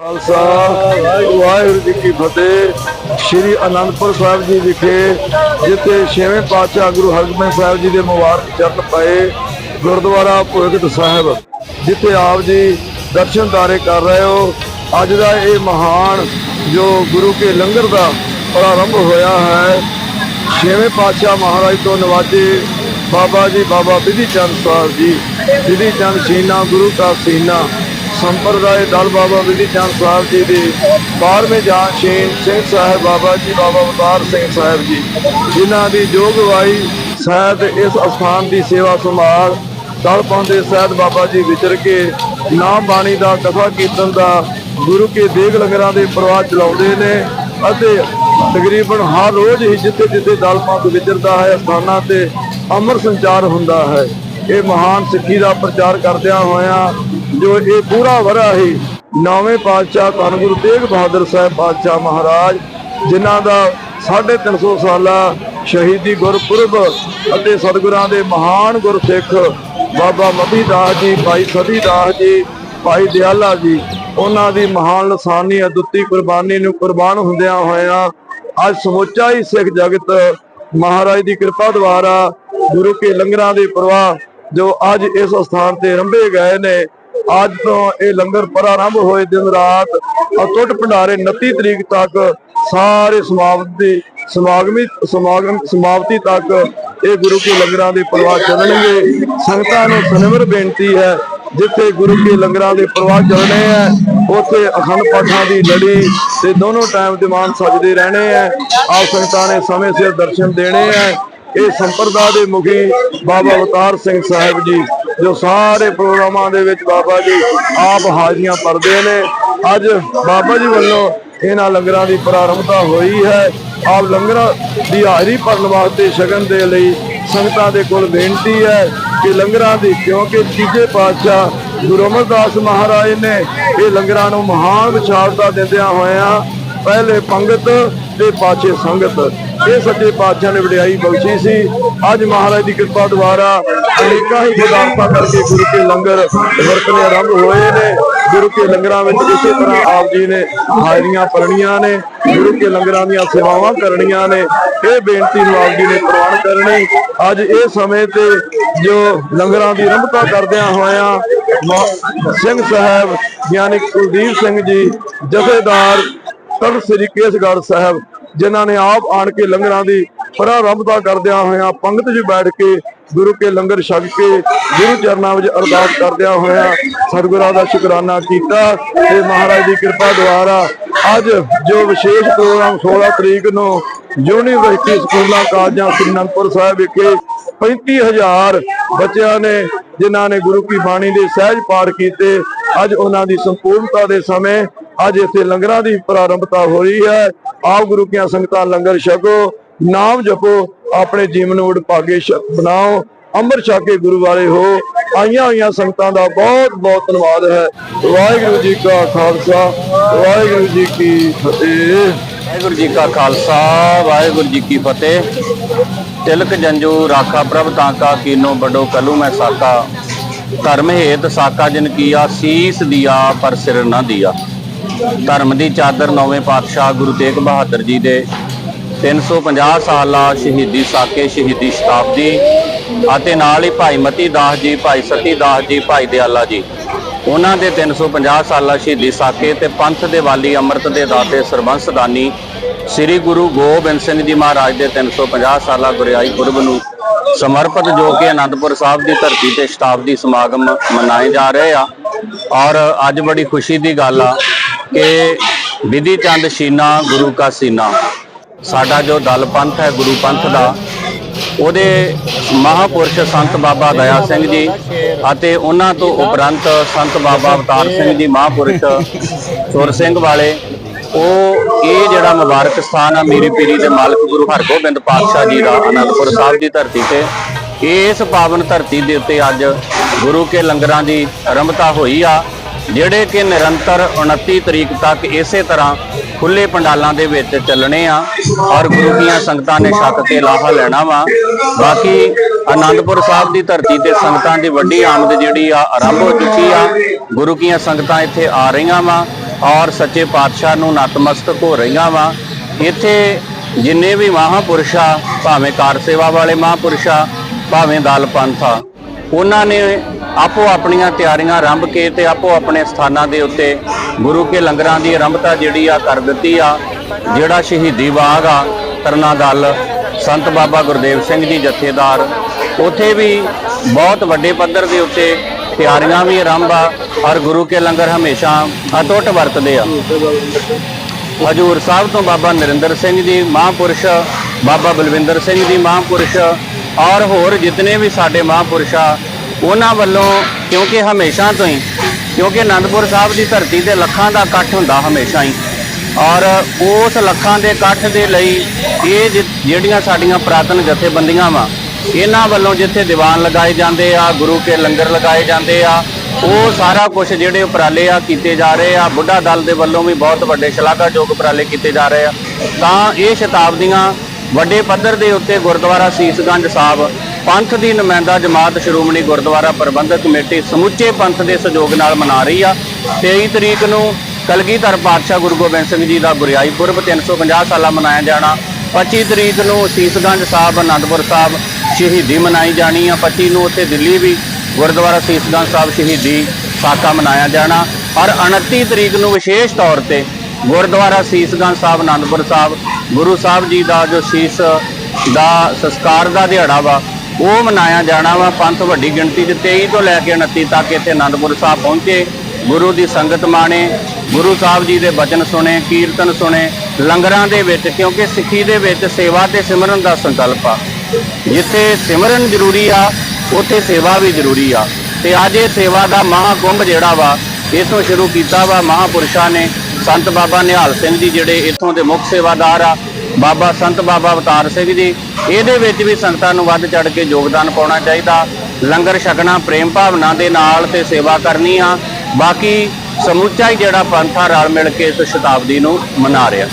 ਖਾਲਸਾ, ਵਾਹਿਗੁਰੂ ਜੀ ਕੀ ਫਤਿਹ। ਸ੍ਰੀ ਅਨੰਦਪੁਰ ਸਾਹਿਬ ਜੀ ਵਿਖੇ, ਜਿੱਥੇ ਛੇਵੇਂ ਪਾਤਸ਼ਾਹ ਗੁਰੂ ਹਰਗੋਬਿੰਦ ਸਾਹਿਬ ਜੀ ਦੇ ਮੁਬਾਰਕ ਚਰਨ ਪਏ ਗੁਰਦੁਆਰਾ ਭੋਗਤ ਸਾਹਿਬ, ਜਿੱਥੇ ਆਪ ਜੀ ਦਰਸ਼ਨ ਦਰਸ਼ਨਦਾਰੇ ਕਰ ਰਹੇ ਹੋ। ਅੱਜ ਦਾ ਇਹ ਮਹਾਨ ਜੋ ਗੁਰੂ ਕੇ ਲੰਗਰ ਦਾ ਪ੍ਰਾਰੰਭ ਹੋਇਆ ਹੈ, ਛੇਵੇਂ ਪਾਤਸ਼ਾਹ ਮਹਾਰਾਜ ਤੋਂ ਨਵਾਜੇ ਬਾਬਾ ਜੀ, ਬਾਬਾ ਬਿਧੀ ਚੰਦ ਸਾਹਿਬ ਜੀ। ਬਿਧੀ ਚੰਦ ਸੀਨਾ, ਗੁਰੂ ਕਾ ਸੀਨਾ। ਸੰਪਰਦਾਇ ਦਲ ਬਾਬਾ ਵਿਧੀ ਚੰਦ ਸਾਹਿਬ ਜੀ ਦੇ 12ਵੇਂ ਜਾਨਸ਼ੀਨ ਸਿੰਘ ਸਾਹਿਬ ਬਾਬਾ ਜੀ, ਬਾਬਾ ਅਵਤਾਰ ਸਿੰਘ ਸਾਹਿਬ ਜੀ, ਜਿਨ੍ਹਾਂ ਦੀ ਜੋਗਵਾਈ ਸਾਹਿਬ ਇਸ ਅਸਥਾਨ ਦੀ ਸੇਵਾ ਸੰਭਾਲ ਦਲ ਪਾਉਂਦੇ ਸਾਹਿਬ ਬਾਬਾ ਜੀ ਵਿਚਰ ਕੇ ਨਾਮ ਬਾਣੀ ਦਾ ਕਥਾ ਕੀਰਤਨ ਦਾ ਗੁਰੂ ਕੇ ਦੇਗ ਲੰਗਰਾਂ ਦੇ ਪ੍ਰਵਾਹ ਚਲਾਉਂਦੇ ਨੇ ਅਤੇ ਤਕਰੀਬਨ ਹਰ ਰੋਜ਼ ਹੀ ਜਿੱਥੇ ਜਿੱਥੇ ਦਲ ਪੰਥ ਵਿਚਰਦਾ ਹੈ ਸਥਾਨਾਂ ਤੇ ਅਮਰ ਸੰਚਾਰ ਹੁੰਦਾ ਹੈ। ਇਹ ਮਹਾਨ ਸਿੱਖੀ ਦਾ ਪ੍ਰਚਾਰ ਕਰਦਿਆਂ ਹੋਇਆਂ ਜੋ ਇਹ ਪੂਰਾ ਵਰਾ ਹੀ ਨੌਵੇਂ ਪਾਤਸ਼ਾਹ ਧੰਨ ਗੁਰੂ ਤੇਗ ਬਹਾਦਰ ਸਾਹਿਬ ਪਾਤਸ਼ਾਹ ਮਹਾਰਾਜ, ਜਿਨ੍ਹਾਂ ਦਾ 350 ਸਾਲਾ ਸ਼ਹੀਦੀ ਗੁਰਪੁਰਬ ਅਤੇ ਸਤਿਗੁਰਾਂ ਦੇ ਮਹਾਨ ਗੁਰਸਿੱਖ ਬਾਬਾ ਮਤੀ ਦਾਸ ਜੀ, ਭਾਈ ਸਤੀ ਦਾਸ ਜੀ, ਭਾਈ ਦਿਆਲਾ ਜੀ, ਉਹਨਾਂ ਦੀ ਮਹਾਨ ਲਸਾਨੀ ਅਦੁੱਤੀ ਕੁਰਬਾਨੀ ਨੂੰ ਕੁਰਬਾਨ ਹੁੰਦਿਆਂ ਹੋਇਆਂ ਅੱਜ ਸਮੁੱਚਾ ਹੀ ਸਿੱਖ ਜਗਤ ਮਹਾਰਾਜ ਦੀ ਕਿਰਪਾ ਦੁਆਰਾ ਗੁਰੂ ਕੇ ਲੰਗਰਾਂ ਦੇ ਪ੍ਰਵਾਹ ਜੋ ਅੱਜ ਇਸ ਸਥਾਨ ਤੇ ਰੰਭੇ ਗਏ ਨੇ ਅੱਜ ਤੋਂ ਇਹ ਲੰਗਰ ਪ੍ਰਾਰੰਭ ਹੋਏ ਦਿਨ ਰਾਤ ਅਟੁੱਟ ਭੰਡਾਰੇ 29 ਤਰੀਕ ਤੱਕ ਸਾਰੇ ਸਮਾਪਤੀ ਸਮਾਗਮੀ ਸਮਾਗਮ ਸਮਾਪਤੀ ਤੱਕ ਇਹ ਗੁਰੂ ਕੇ ਲੰਗਰਾਂ ਦੇ ਪ੍ਰਵਾਹ ਚੱਲਣਗੇ। ਸੰਗਤਾਂ ਨੂੰ ਸਨਮਰ ਬੇਨਤੀ ਹੈ, ਜਿੱਥੇ ਗੁਰੂ ਕੇ ਲੰਗਰਾਂ ਦੇ ਪ੍ਰਵਾਹ ਚੱਲਣੇ ਹੈ, ਉੱਥੇ ਅਖੰਡ ਪਾਠਾਂ ਦੀ ਲੜੀ ਤੇ ਦੋਨੋਂ ਟਾਈਮ ਦੀਵਾਨ ਸਜਦੇ ਰਹਿਣੇ ਹੈ। ਆਪ ਸੰਗਤਾਂ ਨੇ ਸਮੇਂ ਸਿਰ ਦਰਸ਼ਨ ਦੇਣੇ ਹੈ। ਇਹ ਸੰਪਰਦਾ ਦੇ ਮੁਖੀ ਬਾਬਾ ਅਵਤਾਰ ਸਿੰਘ ਸਾਹਿਬ ਜੀ, ਜੋ ਸਾਰੇ ਪ੍ਰੋਗਰਾਮਾਂ ਦੇ ਵਿੱਚ ਬਾਬਾ ਜੀ ਆਪ ਹਾਜ਼ਰੀਆਂ ਭਰਦੇ ਨੇ। ਅੱਜ ਬਾਬਾ ਜੀ ਵੱਲੋਂ ਇਹਨਾਂ ਲੰਗਰਾਂ ਦੀ ਪ੍ਰਾਰੰਭਤਾ ਹੋਈ ਹੈ। ਆਪ ਲੰਗਰਾਂ ਦੀ ਹਾਜ਼ਰੀ ਭਰਨ ਵਾਸਤੇ ਸ਼ਗਨ ਦੇ ਲਈ ਸੰਗਤਾਂ ਦੇ ਕੋਲ ਬੇਨਤੀ ਹੈ ਕਿ ਲੰਗਰਾਂ ਦੀ, ਕਿਉਂਕਿ ਤੀਜੇ ਪਾਤਸ਼ਾਹ ਗੁਰੂ ਅਮਰਦਾਸ ਮਹਾਰਾਜ ਨੇ ਇਹ ਲੰਗਰਾਂ ਨੂੰ ਮਹਾਨ ਵਿਸ਼ਾਲਤਾ ਦਿੰਦਿਆਂ ਹੋਇਆਂ ਪਹਿਲੇ ਪੰਗਤ ਤੇ ਪਾਛੇ ਸੰਗਤ, ਇਹ ਸੱਚੇ ਪਾਤਸ਼ਾਹ ਨੇ ਵਡਿਆਈ ਬਖਸ਼ੀ ਸੀ। ਅੱਜ ਮਹਾਰਾਜ ਦੀ ਕਿਰਪਾ ਦੁਆਰਾ ਅਨੇਕਾਂ ਹੀ ਪਦਾਰਥਾਂ ਕਰਕੇ ਗੁਰੂ ਕੇ ਲੰਗਰ ਵਰਤਨੇ ਆਰੰਭ ਹੋਏ ਨੇ। ਗੁਰੂ ਕੇ ਲੰਗਰਾਂ ਵਿੱਚ ਇਸੇ ਤਰ੍ਹਾਂ ਆਪ ਜੀ ਨੇ ਹਾਜ਼ਰੀਆਂ ਭਰਨੀਆਂ ਨੇ। ਗੁਰੂ ਕੇ ਲੰਗਰਾਂ ਦੀਆਂ ਸੇਵਾਵਾਂ ਕਰਨੀਆਂ ਨੇ। ਇਹ ਬੇਨਤੀ ਨੂੰ ਆਪ ਜੀ ਨੇ ਪ੍ਰਵਾਨ ਕਰਨੀ। ਅੱਜ ਇਹ ਸਮੇਂ ਤੇ ਜੋ ਲੰਗਰਾਂ ਦੀ ਰੰਭਤਾ ਕਰਦਿਆਂ ਹੋਇਆਂ ਸਿੰਘ ਸਾਹਿਬ ਗਿਆਨੀ ਕੁਲਦੀਪ ਸਿੰਘ ਜੀ, ਜਥੇਦਾਰ ਤਨ ਸ੍ਰੀ ਕੇਸਗੜ੍ਹ ਸਾਹਿਬ, ਜਿਨ੍ਹਾਂ ਨੇ ਆਪ ਆਣ ਕੇ ਲੰਗਰਾਂ ਦੀ ਪ੍ਰਾਰੰਭਤਾ ਕਰਦਿਆਂ ਹੋਇਆਂ ਪੰਗਤ 'ਚ ਬੈਠ ਕੇ ਗੁਰੂ ਕੇ ਲੰਗਰ ਛਕ ਕੇ ਗੁਰੂ ਚਰਨਾਂ ਵਿੱਚ ਅਰਦਾਸ ਕਰਦਿਆਂ ਹੋਇਆਂ ਸਤਿਗੁਰਾਂ ਦਾ ਸ਼ੁਕਰਾਨਾ ਕੀਤਾ ਤੇ ਮਹਾਰਾਜ ਦੀ ਕਿਰਪਾ ਦੁਆਰਾ ਅੱਜ ਜੋ ਵਿਸ਼ੇਸ਼ ਪ੍ਰੋਗਰਾਮ 16 ਤਰੀਕ ਨੂੰ ਯੂਨੀਵਰਸਿਟੀ ਸਕੂਲਾਂ, ਕਾਲਜਾਂ ਸ੍ਰੀ ਅਨੰਦਪੁਰ ਸਾਹਿਬ ਵਿਖੇ 35000 ਬੱਚਿਆਂ ਨੇ, ਜਿਨ੍ਹਾਂ ਨੇ ਗੁਰੂ ਕੀ ਬਾਣੀ ਦੇ ਸਹਿਜ ਪਾਠ ਕੀਤੇ, ਅੱਜ ਉਹਨਾਂ ਦੀ ਸੰਪੂਰਨਤਾ ਦੇ ਸਮੇਂ ਅੱਜ ਇੱਥੇ ਲੰਗਰਾਂ ਦੀ ਪ੍ਰਾਰੰਭਤਾ ਹੋ ਰਹੀ ਹੈ। ਆਪ ਗੁਰੂ ਕੀਆਂ ਸੰਗਤਾਂ ਲੰਗਰ ਛਕੋ, ਨਾਮ ਜਪੋ, ਆਪਣੇ ਜੀਵਨ ਨੂੰ ਵਡਭਾਗੇ ਸ਼- ਬਣਾਓ, ਅੰਮ੍ਰਿਤ ਛਕ ਕੇ ਗੁਰੂ ਵਾਲੇ ਹੋ। ਆਈਆਂ ਹੋਈਆਂ ਸੰਗਤਾਂ ਦਾ ਬਹੁਤ ਬਹੁਤ ਧੰਨਵਾਦ ਹੈ। ਵਾਹਿਗੁਰੂ ਜੀ ਕਾ ਖਾਲਸਾ, ਵਾਹਿਗੁਰੂ ਜੀ ਕੀ ਫਤਿਹ। ਵਾਹਿਗੁਰੂ ਜੀ ਕਾ ਖਾਲਸਾ, ਵਾਹਿਗੁਰੂ ਜੀ ਕੀ ਫਤਿਹ। ਤਿਲਕ ਜੰਜੂ ਰਾਖਾ ਪ੍ਰਭ ਤਾਂਕਾ ਕੀਨੋ ਬਡੋ ਕਲੂ ਮੈਂ ਸਾਕਾ। ਧਰਮ ਹੇਤ ਸਾਕਾ ਜਿਨ ਕੀਆ, ਸੀਸ ਦਿਆ ਪਰ ਸਿਰ ਨਾ ਦਿਆ। ਧਰਮ ਦੀ ਚਾਦਰ ਨੌਵੇਂ ਪਾਤਸ਼ਾਹ ਗੁਰੂ ਤੇਗ ਬਹਾਦਰ ਜੀ ਦੇ 350 ਸਾਲਾ ਸ਼ਹੀਦੀ ਸਾਕੇ ਸ਼ਹੀਦੀ ਸ਼ਤਾਬਦੀ ਅਤੇ ਨਾਲ ਹੀ ਭਾਈ ਮਤੀ ਦਾਸ ਜੀ, ਭਾਈ ਸਤੀ ਦਾਸ ਜੀ, ਭਾਈ ਦਿਆਲਾ ਜੀ। ਉਹਨਾਂ ਦੇ 350 ਸਾਲਾ ਸ਼ਹੀਦੀ ਸਾਕੇ ਤੇ ਪੰਥ ਦੇ ਵਾਲੀ ਅੰਮ੍ਰਿਤ ਦੇ ਦਾਤੇ ਸਰਬੰਸ ਦਾਨੀ ਸ੍ਰੀ ਗੁਰੂ ਗੋਬਿੰਦ ਸਿੰਘ ਜੀ ਮਹਾਰਾਜ ਦੇ 350 ਸਾਲਾ ਗੁਰਿਆਈ ਪੁਰਬ ਨੂੰ ਸਮਰਪਿਤ ਜੋ ਕਿ ਅਨੰਦਪੁਰ ਸਾਹਿਬ ਦੀ ਧਰਤੀ ਤੇ ਸ਼ਤਾਬਦੀ ਸਮਾਗਮ ਮਨਾਏ ਜਾ ਰਹੇ ਆ। ਔਰ ਅੱਜ ਬੜੀ ਖੁਸ਼ੀ ਦੀ ਗੱਲ ਆ ਕਿ ਵਿਧੀ ਚੰਦ ਸ਼ੀਨਾ, ਗੁਰੂ ਕਾ ਸੀਨਾ। ਸਾਡਾ ਜੋ ਦਲ ਪੰਥ ਹੈ, ਗੁਰੂ ਪੰਥ ਦਾ, ਉਹਦੇ ਮਹਾਪੁਰਸ਼ ਸੰਤ ਬਾਬਾ ਦਇਆ ਸਿੰਘ ਜੀ ਅਤੇ ਉਹਨਾਂ ਤੋਂ ਉਪਰੰਤ ਸੰਤ ਬਾਬਾ ਅਵਤਾਰ ਸਿੰਘ ਜੀ ਮਹਾਪੁਰਸ਼ ਸੁਰ ਸਿੰਘ ਵਾਲੇ, ਉਹ ਇਹ ਜਿਹੜਾ ਮੁਬਾਰਕ ਸਥਾਨ ਆ ਮੀਰੀ ਪੀਰੀ ਦੇ ਮਾਲਕ ਗੁਰੂ ਹਰਗੋਬਿੰਦ ਪਾਤਸ਼ਾਹ ਜੀ ਦਾ ਅਨੰਦਪੁਰ ਸਾਹਿਬ ਦੀ ਧਰਤੀ ਤੇ ਇਸ ਪਾਵਨ ਧਰਤੀ ਦੇ ਉੱਤੇ ਅੱਜ ਗੁਰੂ ਕੇ ਲੰਗਰਾਂ ਦੀ ਆਰੰਭਤਾ ਹੋਈ ਆ। ਜਿਹੜੇ ਕਿ ਨਿਰੰਤਰ 29 ਤਰੀਕ ਤੱਕ ਇਸੇ ਤਰ੍ਹਾਂ ਖੁੱਲੇ ਪੰਡਾਲਾਂ ਦੇ ਵਿੱਚ ਚੱਲਣੇ ਆ ਔਰ ਗੁਰੂ ਦੀਆਂ ਸੰਗਤਾਂ ਨੇ ਛੱਕ ਕੇ ਲਾਹਾ ਲੈਣਾ ਵਾ। ਬਾਕੀ ਆਨੰਦਪੁਰ ਸਾਹਿਬ ਦੀ ਧਰਤੀ ਤੇ ਸੰਗਤਾਂ ਦੀ ਵੱਡੀ ਆਮਦ ਜਿਹੜੀ ਆ, ਆਰੰਭ ਹੋ ਚੁੱਕੀ ਆ। ਗੁਰੂ ਦੀਆਂ ਸੰਗਤਾਂ ਇੱਥੇ ਆ ਰਹੀਆਂ ਵਾ ਔਰ ਸੱਚੇ ਪਾਤਸ਼ਾਹ ਨੂੰ ਨਤਮਸਤਕ ਹੋ ਰਹੀਆਂ ਵਾ। ਇੱਥੇ ਜਿੰਨੇ ਵੀ ਮਹਾਂਪੁਰਸ਼ ਆ ਭਾਵੇਂ ਕਾਰ ਸੇਵਾ ਵਾਲੇ ਮਹਾਂਪੁਰਸ਼ ਆ ਭਾਵੇਂ ਦਲ ਪੰਥ ਆ ਉਹਨਾਂ ਨੇ ਆਪੋ ਆਪਣੀਆਂ ਤਿਆਰੀਆਂ ਆਰੰਭ ਕੇ ਤੇ ਆਪੋ ਆਪਣੇ ਸਥਾਨਾਂ ਦੇ ਉੱਤੇ ਗੁਰੂ ਕੇ ਲੰਗਰਾਂ ਦੀ ਆਰੰਭਤਾ ਜਿਹੜੀ ਆ ਕਰ ਦਿੱਤੀ ਆ, ਜਿਹੜਾ ਸ਼ਹੀਦੀ ਬਾਗ ਆ, ਤਰਨਾ ਦਲ, ਸੰਤ ਬਾਬਾ ਗੁਰਦੇਵ ਸਿੰਘ ਜੀ ਜਥੇਦਾਰ, ਉਥੇ ਵੀ ਬਹੁਤ ਵੱਡੇ ਪੱਧਰ ਦੇ ਉੱਤੇ ਤਿਆਰੀਆਂ ਵੀ ਆਰੰਭ ਆ, ਔਰ ਗੁਰੂ ਕੇ ਲੰਗਰ ਹਮੇਸ਼ਾ ਅਟੁੱਟ ਵਰਤਦੇ ਆ। ਹਜੂਰ ਸਾਹਿਬ ਤੋਂ ਬਾਬਾ ਨਰਿੰਦਰ ਸਿੰਘ ਜੀ, ਮਹਾਂਪੁਰਸ਼, ਬਾਬਾ ਬਲਵਿੰਦਰ ਸਿੰਘ ਜੀ, ਮਹਾਂਪੁਰਸ਼ ਔਰ ਹੋਰ ਜਿਤਨੇ ਵੀ ਸਾਡੇ ਮਹਾਂਪੁਰਸ਼ ਆ ਉਹਨਾਂ ਵੱਲੋਂ ਕਿਉਂਕਿ ਹਮੇਸ਼ਾ ਤੋਂ ਹੀ, ਕਿਉਂਕਿ ਅਨੰਦਪੁਰ ਸਾਹਿਬ ਦੀ ਧਰਤੀ ਤੇ ਲੱਖਾਂ ਦਾ ਇਕੱਠ ਹੁੰਦਾ ਹਮੇਸ਼ਾ ਹੀ। ਔਰ ਉਸ ਲੱਖਾਂ ਦੇ ਇਕੱਠ ਦੇ ਲਈ ਇਹ ਜਿ- ਜਿਹੜੀਆਂ ਸਾਡੀਆਂ ਪ੍ਰਾਤਨ ਜਥੇਬੰਦੀਆਂ ਵਾ, ਇਹਨਾਂ ਵੱਲੋਂ ਜਿੱਥੇ ਦੀਵਾਨ ਲਗਾਏ ਜਾਂਦੇ ਆ, ਗੁਰੂ ਕੇ ਲੰਗਰ ਲਗਾਏ ਜਾਂਦੇ ਆ, ਉਹ ਸਾਰਾ ਕੁਝ ਜਿਹੜੇ ਉਪਰਾਲੇ ਆ ਕੀਤੇ ਜਾ ਰਹੇ ਆ, ਬੁੱਢਾ ਦਲ ਦੇ ਵੱਲੋਂ ਵੀ ਬਹੁਤ ਵੱਡੇ ਸ਼ਲਾਘਾਯੋਗ ਉਪਰਾਲੇ ਕੀਤੇ ਜਾ ਰਹੇ ਆ। ਤਾਂ ਇਹ ਸ਼ਤਾਬਦੀਆਂ ਵੱਡੇ ਪੱਧਰ ਦੇ ਉੱਤੇ ਗੁਰਦੁਆਰਾ ਸੀਸਗੰਜ ਸਾਹਿਬ, ਪੰਥ ਦੀ ਨੁਮਾਇੰਦਾ ਜਮਾਤ ਸ਼੍ਰੋਮਣੀ ਗੁਰਦੁਆਰਾ ਪ੍ਰਬੰਧਕ ਕਮੇਟੀ ਸਮੁੱਚੇ ਪੰਥ ਦੇ ਸਹਿਯੋਗ ਨਾਲ ਮਨਾ ਰਹੀ ਆ। 23 ਤਰੀਕ ਨੂੰ ਕਲਗੀਧਰ ਪਾਤਸ਼ਾਹ ਗੁਰੂ ਗੋਬਿੰਦ ਸਿੰਘ ਜੀ ਦਾ ਗੁਰਿਆਈ ਪੁਰਬ 350 ਸਾਲਾ ਮਨਾਇਆ ਜਾਣਾ। 25 ਤਰੀਕ ਨੂੰ ਸੀਸਗੰਜ ਸਾਹਿਬ, ਅਨੰਦਪੁਰ ਸਾਹਿਬ ਸ਼ਹੀਦੀ ਮਨਾਈ ਜਾਣੀ ਆ। 25 ਨੂੰ ਉੱਥੇ ਦਿੱਲੀ ਵੀ ਗੁਰਦੁਆਰਾ ਸੀਸਗੰਜ ਸਾਹਿਬ ਸ਼ਹੀਦੀ ਸਾਕਾ ਮਨਾਇਆ ਜਾਣਾ। ਔਰ 29 ਤਰੀਕ ਨੂੰ ਵਿਸ਼ੇਸ਼ ਤੌਰ ਤੇ ਗੁਰਦੁਆਰਾ ਸੀਸਗੰਜ ਸਾਹਿਬ ਆਨੰਦਪੁਰ ਸਾਹਿਬ, ਗੁਰੂ ਸਾਹਿਬ ਜੀ ਦਾ ਜੋ ਸੀਸ ਦਾ ਸੰਸਕਾਰ ਦਾ ਦਿਹਾੜਾ ਵਾ, ਉਹ ਮਨਾਇਆ ਜਾਣਾ ਵਾ। ਪੰਥ ਵੱਡੀ ਗਿਣਤੀ 'ਚ 23 ਤੋਂ ਲੈ ਕੇ 29 ਤੱਕ ਇੱਥੇ ਆਨੰਦਪੁਰ ਸਾਹਿਬ ਪਹੁੰਚੇ। ਗੁਰੂ ਦੀ ਸੰਗਤ ਮਾਣੇ, ਗੁਰੂ ਸਾਹਿਬ ਜੀ ਦੇ ਬਚਨ ਸੁਣੇ, ਕੀਰਤਨ ਸੁਣੇ, ਲੰਗਰਾਂ ਦੇ ਵਿੱਚ, ਕਿਉਂਕਿ ਸਿੱਖੀ ਦੇ ਵਿੱਚ ਸੇਵਾ ਤੇ ਸਿਮਰਨ ਦਾ ਸੰਕਲਪ ਆ। ਜਿੱਥੇ ਸਿਮਰਨ ਜ਼ਰੂਰੀ ਆ, ਉੱਥੇ ਸੇਵਾ ਵੀ ਜ਼ਰੂਰੀ ਆ। ਤੇ ਅੱਜ ਇਹ ਸੇਵਾ ਦਾ ਮਹਾਕੁੰਭ ਜਿਹੜਾ ਵਾ ਇਥੋਂ ਸ਼ੁਰੂ ਕੀਤਾ ਵਾ ਮਹਾਪੁਰਸ਼ਾਂ ਨੇ। ਸੰਤ ਬਾਬਾ ਨਿਹਾਲ ਸਿੰਘ ਜੀ ਜਿਹੜੇ ਇੱਥੋਂ ਦੇ ਮੁੱਖ ਸੇਵਾਦਾਰ ਆ, ਬਾਬਾ ਸੰਤ ਬਾਬਾ ਅਵਤਾਰ ਸਿੰਘ ਜੀ, ਇਹਦੇ ਵਿੱਚ ਵੀ ਸੰਗਤਾਂ ਨੂੰ ਵੱਧ ਚੜ ਕੇ ਯੋਗਦਾਨ ਪਾਉਣਾ ਚਾਹੀਦਾ। ਲੰਗਰ ਛਕਣਾ ਪ੍ਰੇਮ ਭਾਵਨਾ ਦੇ ਨਾਲ ਤੇ ਸੇਵਾ ਕਰਨੀ ਆ। ਬਾਕੀ ਸਮੁੱਚਾ ਹੀ ਜਿਹੜਾ ਪੰਥਾ ਰਲ ਮਿਲ ਕੇ ਇਸ ਸ਼ਤਾਬਦੀ ਨੂੰ ਮਨਾ ਰਿਹਾ।